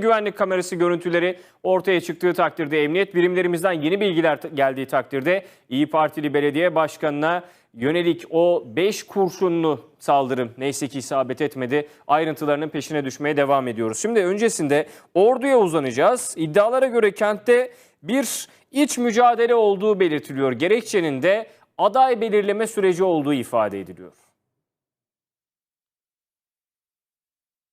Güvenlik kamerası görüntüleri ortaya çıktığı takdirde emniyet birimlerimizden yeni bilgiler geldiği takdirde İyi Partili belediye başkanına yönelik o 5 kurşunlu saldırı neyse ki isabet etmedi. Ayrıntılarının peşine düşmeye devam ediyoruz. Şimdi öncesinde orduya uzanacağız. İddialara göre kentte bir iç mücadele olduğu belirtiliyor. Gerekçenin de aday belirleme süreci olduğu ifade ediliyor.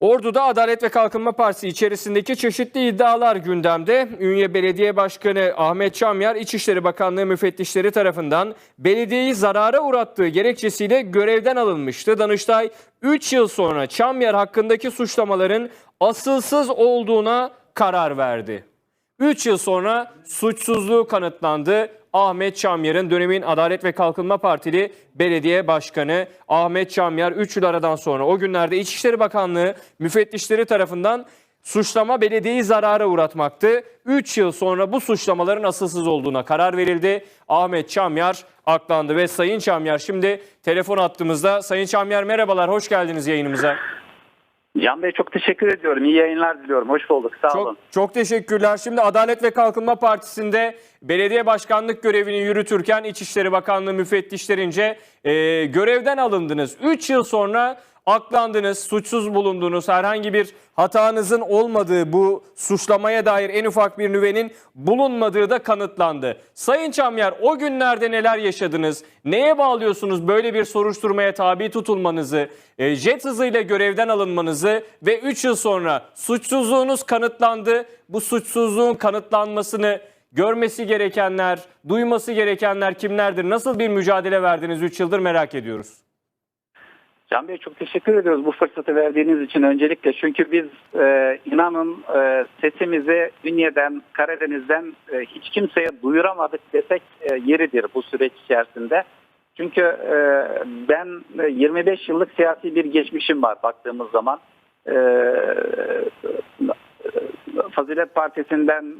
Ordu'da Adalet ve Kalkınma Partisi içerisindeki çeşitli iddialar gündemde. Ünye Belediye Başkanı Ahmet Çamyar İçişleri Bakanlığı müfettişleri tarafından belediyeyi zarara uğrattığı gerekçesiyle görevden alınmıştı. Danıştay 3 yıl sonra Çamyar hakkındaki suçlamaların asılsız olduğuna karar verdi. 3 yıl sonra suçsuzluğu kanıtlandı. Ahmet Çamyar'ın dönemin Adalet ve Kalkınma Partili Belediye Başkanı Ahmet Çamyar 3 yıl aradan sonra o günlerde İçişleri Bakanlığı müfettişleri tarafından suçlama belediyeyi zarara uğratmaktı. 3 yıl sonra bu suçlamaların asılsız olduğuna karar verildi. Ahmet Çamyar aklandı ve Sayın Çamyar şimdi telefon attığımızda. Sayın Çamyar merhabalar, hoş geldiniz yayınımıza. Can Bey çok teşekkür ediyorum. İyi yayınlar diliyorum. Hoş bulduk. Sağ olun. Çok, çok teşekkürler. Şimdi Adalet ve Kalkınma Partisi'nde belediye başkanlık görevini yürütürken İçişleri Bakanlığı müfettişlerince e, görevden alındınız. 3 yıl sonra aklandınız, suçsuz bulundunuz. Herhangi bir hatanızın olmadığı bu suçlamaya dair en ufak bir nüvenin bulunmadığı da kanıtlandı. Sayın Çamyer o günlerde neler yaşadınız? Neye bağlıyorsunuz böyle bir soruşturmaya tabi tutulmanızı, e, jet hızıyla görevden alınmanızı ve 3 yıl sonra suçsuzluğunuz kanıtlandı. Bu suçsuzluğun kanıtlanmasını görmesi gerekenler, duyması gerekenler kimlerdir? Nasıl bir mücadele verdiniz 3 yıldır merak ediyoruz. Can Bey çok teşekkür ediyoruz bu fırsatı verdiğiniz için öncelikle. Çünkü biz e, inanın e, sesimizi Ünye'den, Karadeniz'den e, hiç kimseye duyuramadık desek e, yeridir bu süreç içerisinde. Çünkü e, ben e, 25 yıllık siyasi bir geçmişim var baktığımız zaman. E, Fazilet Partisi'nden,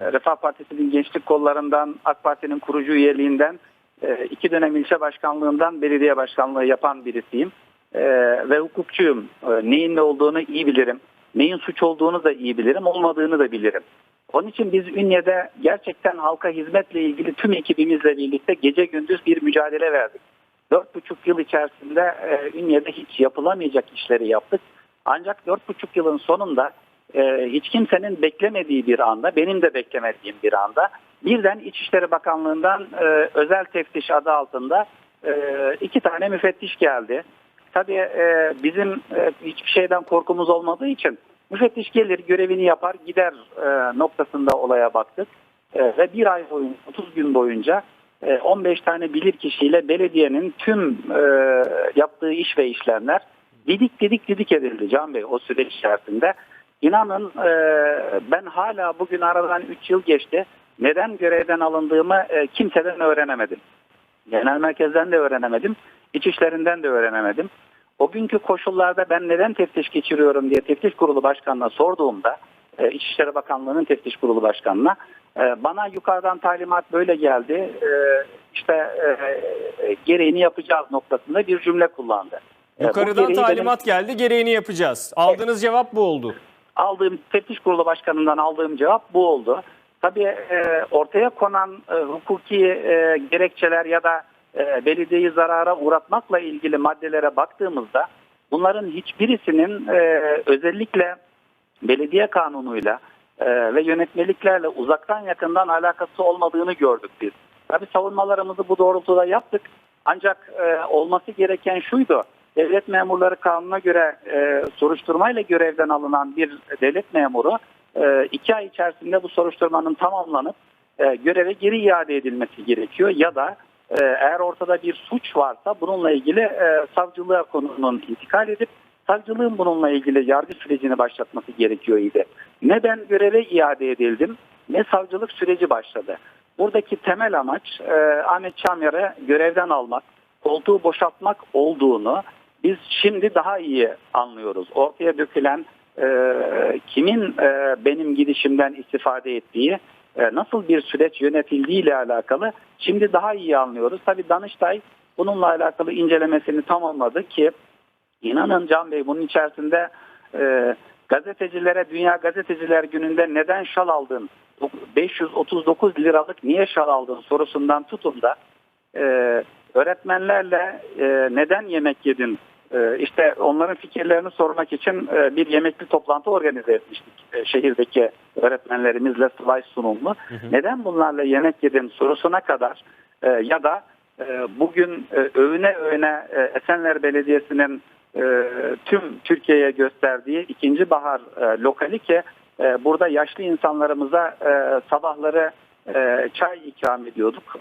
Refah Partisi'nin gençlik kollarından, AK Parti'nin kurucu üyeliğinden, e, iki dönem ilçe başkanlığından belediye başkanlığı yapan birisiyim. E, ve hukukçuyum. E, neyin ne olduğunu iyi bilirim. Neyin suç olduğunu da iyi bilirim, olmadığını da bilirim. Onun için biz Ünye'de gerçekten halka hizmetle ilgili tüm ekibimizle birlikte gece gündüz bir mücadele verdik. Dört buçuk yıl içerisinde e, Ünye'de hiç yapılamayacak işleri yaptık. Ancak dört buçuk yılın sonunda e, hiç kimsenin beklemediği bir anda, benim de beklemediğim bir anda birden İçişleri Bakanlığı'ndan e, özel teftiş adı altında e, iki tane müfettiş geldi. Tabii e, bizim e, hiçbir şeyden korkumuz olmadığı için müfettiş gelir görevini yapar gider e, noktasında olaya baktık. E, ve bir ay boyunca 30 gün boyunca e, 15 tane bilir kişiyle belediyenin tüm e, yaptığı iş ve işlemler didik didik didik edildi Can Bey o süreç içerisinde. İnanın e, ben hala bugün aradan 3 yıl geçti. Neden görevden alındığımı e, kimseden öğrenemedim. Genel merkezden de öğrenemedim. İçişlerinden de öğrenemedim. O günkü koşullarda ben neden teftiş geçiriyorum diye teftiş kurulu başkanına sorduğumda e, İçişleri Bakanlığı'nın teftiş kurulu başkanına e, bana yukarıdan talimat böyle geldi. E, işte gereğini yapacağız noktasında bir cümle kullandı. Yukarıdan gereği benim- talimat geldi, gereğini yapacağız. Aldığınız cevap bu oldu. aldığım teftiş kurulu başkanından aldığım cevap bu oldu. Tabii ortaya konan hukuki gerekçeler ya da e, belediyeyi zarara uğratmakla ilgili maddelere baktığımızda bunların hiçbirisinin e, özellikle belediye kanunuyla e, ve yönetmeliklerle uzaktan yakından alakası olmadığını gördük biz. Tabii savunmalarımızı bu doğrultuda yaptık. Ancak e, olması gereken şuydu. Devlet memurları kanuna göre e, soruşturmayla görevden alınan bir devlet memuru e, iki ay içerisinde bu soruşturmanın tamamlanıp e, göreve geri iade edilmesi gerekiyor ya da eğer ortada bir suç varsa bununla ilgili e, savcılığa konunun intikal edip savcılığın bununla ilgili yargı sürecini başlatması gerekiyor idi. Ne ben göreve iade edildim ne savcılık süreci başladı. Buradaki temel amaç e, Ahmet Çamyar'ı görevden almak, koltuğu boşaltmak olduğunu biz şimdi daha iyi anlıyoruz. Ortaya dökülen e, kimin e, benim gidişimden istifade ettiği, nasıl bir süreç yönetildiği ile alakalı şimdi daha iyi anlıyoruz. Tabii Danıştay bununla alakalı incelemesini tamamladı ki inanın Can Bey bunun içerisinde e, gazetecilere Dünya Gazeteciler Günü'nde neden şal aldın? 539 liralık niye şal aldın sorusundan tutun da e, öğretmenlerle e, neden yemek yedin? E, işte onların fikirlerini sormak için e, bir yemekli toplantı organize etmiştik. E, şehirdeki öğretmenlerimizle slide sunumlu. Neden bunlarla yemek yedin sorusuna kadar e, ya da bugün övüne övüne Esenler Belediyesi'nin tüm Türkiye'ye gösterdiği ikinci bahar lokali ki burada yaşlı insanlarımıza sabahları çay ikram ediyorduk.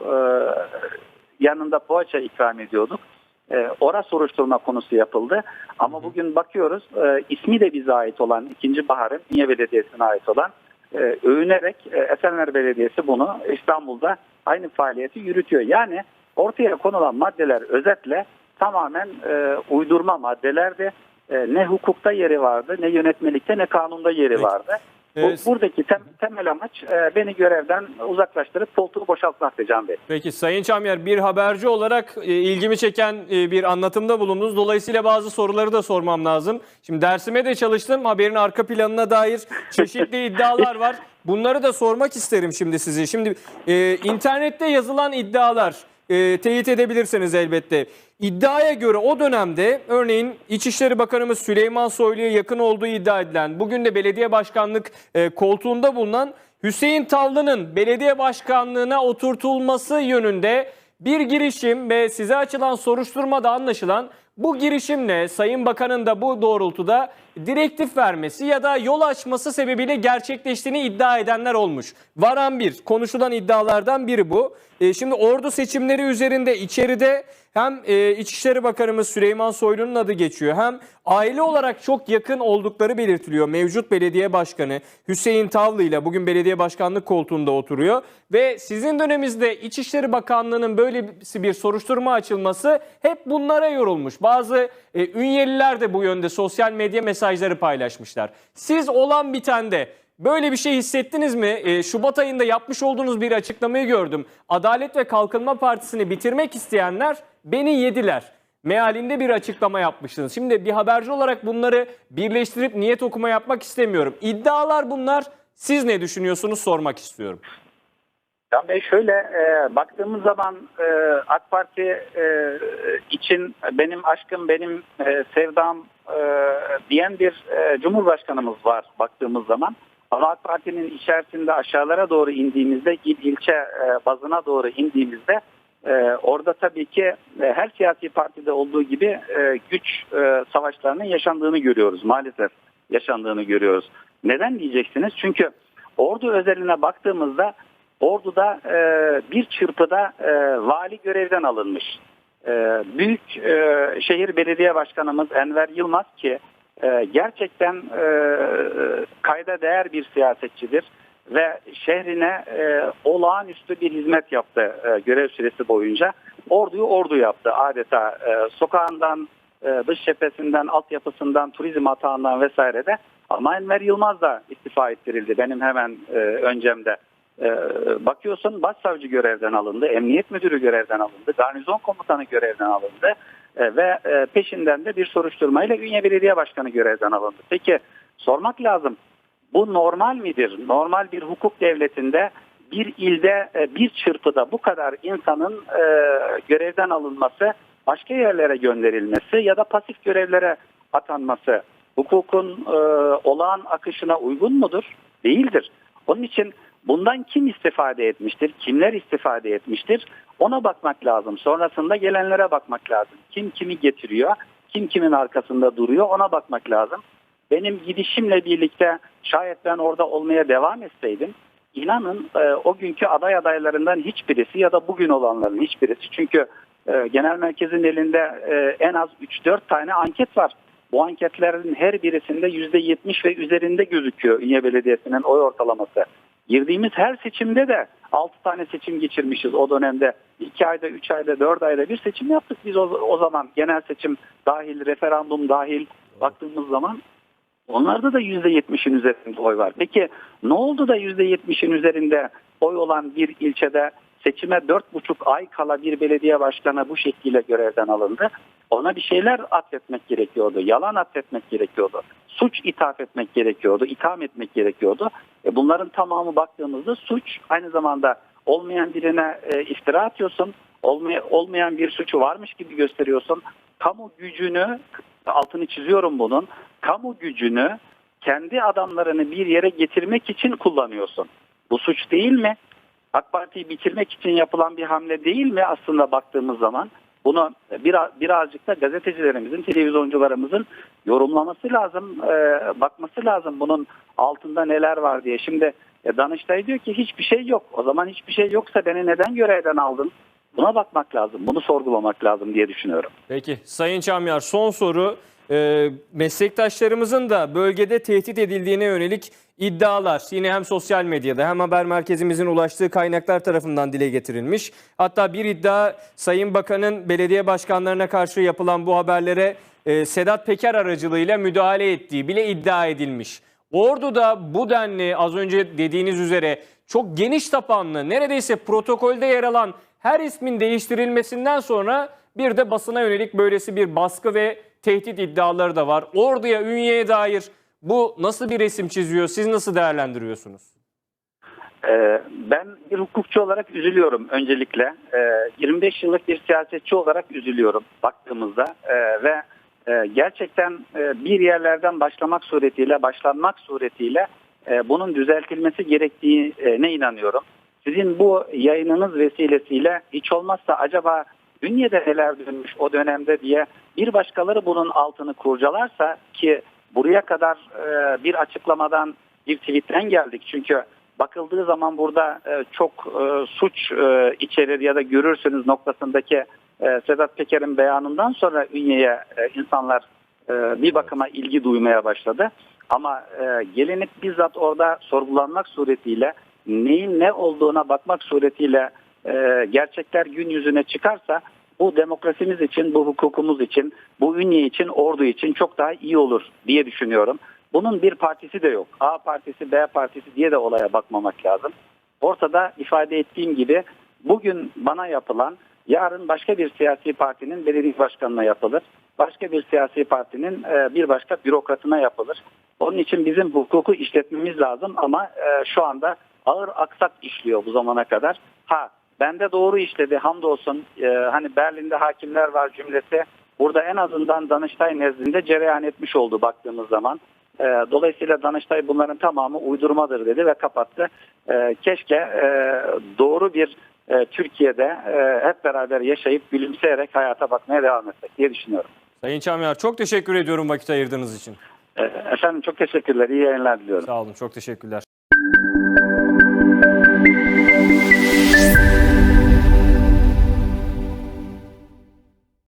Yanında poğaça ikram ediyorduk. E, ora soruşturma konusu yapıldı. Ama bugün bakıyoruz e, ismi de bize ait olan ikinci baharın Niye Belediyesi'ne ait olan e, övünerek e, Esenler Belediyesi bunu İstanbul'da aynı faaliyeti yürütüyor. Yani ortaya konulan maddeler özetle tamamen e, uydurma maddelerdi. E, ne hukukta yeri vardı, ne yönetmelikte, ne kanunda yeri Peki. vardı. Ee, buradaki tem- temel amaç e, beni görevden uzaklaştırıp koltuğu boşaltmaktı Can Bey. Peki Sayın Çamyer bir haberci olarak e, ilgimi çeken e, bir anlatımda bulundunuz. Dolayısıyla bazı soruları da sormam lazım. Şimdi dersime de çalıştım. Haberin arka planına dair çeşitli iddialar var. Bunları da sormak isterim şimdi size. Şimdi e, internette yazılan iddialar e, teyit edebilirsiniz elbette. İddiaya göre o dönemde örneğin İçişleri Bakanımız Süleyman Soylu'ya yakın olduğu iddia edilen, bugün de belediye başkanlık e, koltuğunda bulunan Hüseyin Tavlı'nın belediye başkanlığına oturtulması yönünde bir girişim ve size açılan soruşturmada anlaşılan bu girişimle Sayın Bakan'ın da bu doğrultuda direktif vermesi ya da yol açması sebebiyle gerçekleştiğini iddia edenler olmuş. Varan bir, konuşulan iddialardan biri bu. E, şimdi ordu seçimleri üzerinde içeride hem e, İçişleri Bakanımız Süleyman Soylu'nun adı geçiyor hem aile olarak çok yakın oldukları belirtiliyor. Mevcut belediye başkanı Hüseyin Tavlı ile bugün belediye başkanlık koltuğunda oturuyor ve sizin döneminizde İçişleri Bakanlığı'nın böyle bir soruşturma açılması hep bunlara yorulmuş. Bazı e, ünyeliler de bu yönde sosyal medya mesajları paylaşmışlar. Siz olan bitende Böyle bir şey hissettiniz mi? E, Şubat ayında yapmış olduğunuz bir açıklamayı gördüm. Adalet ve Kalkınma Partisi'ni bitirmek isteyenler beni yediler. Mealinde bir açıklama yapmıştınız. Şimdi bir haberci olarak bunları birleştirip niyet okuma yapmak istemiyorum. İddialar bunlar. Siz ne düşünüyorsunuz sormak istiyorum. Can Bey şöyle e, baktığımız zaman e, AK Parti e, için benim aşkım benim e, sevdam e, diyen bir e, Cumhurbaşkanımız var baktığımız zaman. Ama AK Parti'nin içerisinde aşağılara doğru indiğimizde il ilçe e, bazına doğru indiğimizde e, orada tabii ki e, her siyasi partide olduğu gibi e, güç e, savaşlarının yaşandığını görüyoruz maalesef yaşandığını görüyoruz. Neden diyeceksiniz? Çünkü ordu özeline baktığımızda Ordu'da e, bir çırpıda e, vali görevden alınmış. E, büyük e, şehir belediye başkanımız Enver Yılmaz ki e, gerçekten e, kayda değer bir siyasetçidir ve şehrine e, olağanüstü bir hizmet yaptı e, görev süresi boyunca. Orduyu ordu yaptı adeta e, sokağından, e, dış cephesinden, altyapısından, turizm atağından vesaire de. Ama Enver Yılmaz da istifa ettirildi benim hemen e, öncemde. E, bakıyorsun başsavcı görevden alındı, emniyet müdürü görevden alındı, garnizon komutanı görevden alındı e, ve e, peşinden de bir soruşturmayla Ünye Belediye Başkanı görevden alındı. Peki sormak lazım bu normal midir? Normal bir hukuk devletinde bir ilde e, bir çırpıda bu kadar insanın görevden alınması, başka yerlere gönderilmesi ya da pasif görevlere atanması hukukun olağan akışına uygun mudur? Değildir. Onun için bundan kim istifade etmiştir? Kimler istifade etmiştir? Ona bakmak lazım. Sonrasında gelenlere bakmak lazım. Kim kimi getiriyor? Kim kimin arkasında duruyor? Ona bakmak lazım. Benim gidişimle birlikte şayet ben orada olmaya devam etseydim inanın e, o günkü aday adaylarından hiçbirisi ya da bugün olanların hiçbirisi çünkü e, genel merkezin elinde e, en az 3-4 tane anket var. Bu anketlerin her birisinde %70 ve üzerinde gözüküyor Ünye Belediyesi'nin oy ortalaması. Girdiğimiz her seçimde de 6 tane seçim geçirmişiz o dönemde. 2 ayda, 3 ayda, 4 ayda bir seçim yaptık biz o, o zaman. Genel seçim dahil, referandum dahil baktığımız zaman onlarda da %70'in üzerinde oy var. Peki ne oldu da %70'in üzerinde oy olan bir ilçede seçime 4,5 ay kala bir belediye başkanı bu şekilde görevden alındı? Ona bir şeyler atfetmek gerekiyordu. Yalan atfetmek gerekiyordu. Suç ithaf etmek gerekiyordu. itham etmek gerekiyordu. E bunların tamamı baktığımızda suç. Aynı zamanda olmayan birine e, iftira atıyorsun. Olmay- olmayan bir suçu varmış gibi gösteriyorsun. Kamu gücünü, altını çiziyorum bunun, kamu gücünü kendi adamlarını bir yere getirmek için kullanıyorsun. Bu suç değil mi? AK Parti'yi bitirmek için yapılan bir hamle değil mi aslında baktığımız zaman? Bunu biraz, birazcık da gazetecilerimizin, televizyoncularımızın yorumlaması lazım, e, bakması lazım bunun altında neler var diye. Şimdi e, Danıştay diyor ki hiçbir şey yok. O zaman hiçbir şey yoksa beni neden görevden aldın? Buna bakmak lazım, bunu sorgulamak lazım diye düşünüyorum. Peki Sayın Çamyar son soru. Ee, meslektaşlarımızın da bölgede tehdit edildiğine yönelik iddialar yine hem sosyal medyada hem haber merkezimizin ulaştığı kaynaklar tarafından dile getirilmiş. Hatta bir iddia Sayın Bakan'ın belediye başkanlarına karşı yapılan bu haberlere e, Sedat Peker aracılığıyla müdahale ettiği bile iddia edilmiş. Ordu'da bu denli az önce dediğiniz üzere çok geniş tapanlı neredeyse protokolde yer alan her ismin değiştirilmesinden sonra bir de basına yönelik böylesi bir baskı ve tehdit iddiaları da var. Ordu'ya, Ünye'ye dair bu nasıl bir resim çiziyor? Siz nasıl değerlendiriyorsunuz? Ee, Ben bir hukukçu olarak üzülüyorum öncelikle. Ee, 25 yıllık bir siyasetçi olarak üzülüyorum baktığımızda Ee, ve e, gerçekten e, bir yerlerden başlamak suretiyle, başlanmak suretiyle e, bunun düzeltilmesi gerektiğine inanıyorum. Sizin bu yayınınız vesilesiyle hiç olmazsa acaba Ünye'de neler dönmüş o dönemde diye bir başkaları bunun altını kurcalarsa ki buraya kadar e, bir açıklamadan bir tweetten geldik çünkü bakıldığı zaman burada e, çok suç e, içerir ya da görürsünüz noktasındaki Sedat Peker'in beyanından sonra Ünye'ye insanlar bir bakıma ilgi duymaya başladı. Ama e, gelinip bizzat orada sorgulanmak suretiyle neyin ne olduğuna bakmak suretiyle e, gerçekler gün yüzüne çıkarsa bu demokrasimiz için, bu hukukumuz için, bu ünye için, ordu için çok daha iyi olur diye düşünüyorum. Bunun bir partisi de yok. A partisi, B partisi diye de olaya bakmamak lazım. Ortada ifade ettiğim gibi bugün bana yapılan yarın başka bir siyasi partinin belediye başkanına yapılır. Başka bir siyasi partinin e, bir başka bürokratına yapılır. Onun için bizim hukuku işletmemiz lazım ama e, şu anda ağır aksak işliyor bu zamana kadar. Ha bende doğru işledi hamdolsun e, hani Berlin'de hakimler var cümlesi burada en azından Danıştay nezdinde cereyan etmiş oldu baktığımız zaman. E, dolayısıyla Danıştay bunların tamamı uydurmadır dedi ve kapattı. E, keşke e, doğru bir e, Türkiye'de e, hep beraber yaşayıp gülümseyerek hayata bakmaya devam etsek diye düşünüyorum. Sayın Çamyar çok teşekkür ediyorum vakit ayırdığınız için. E, efendim çok teşekkürler. iyi yayınlar diliyorum. Sağ olun çok teşekkürler.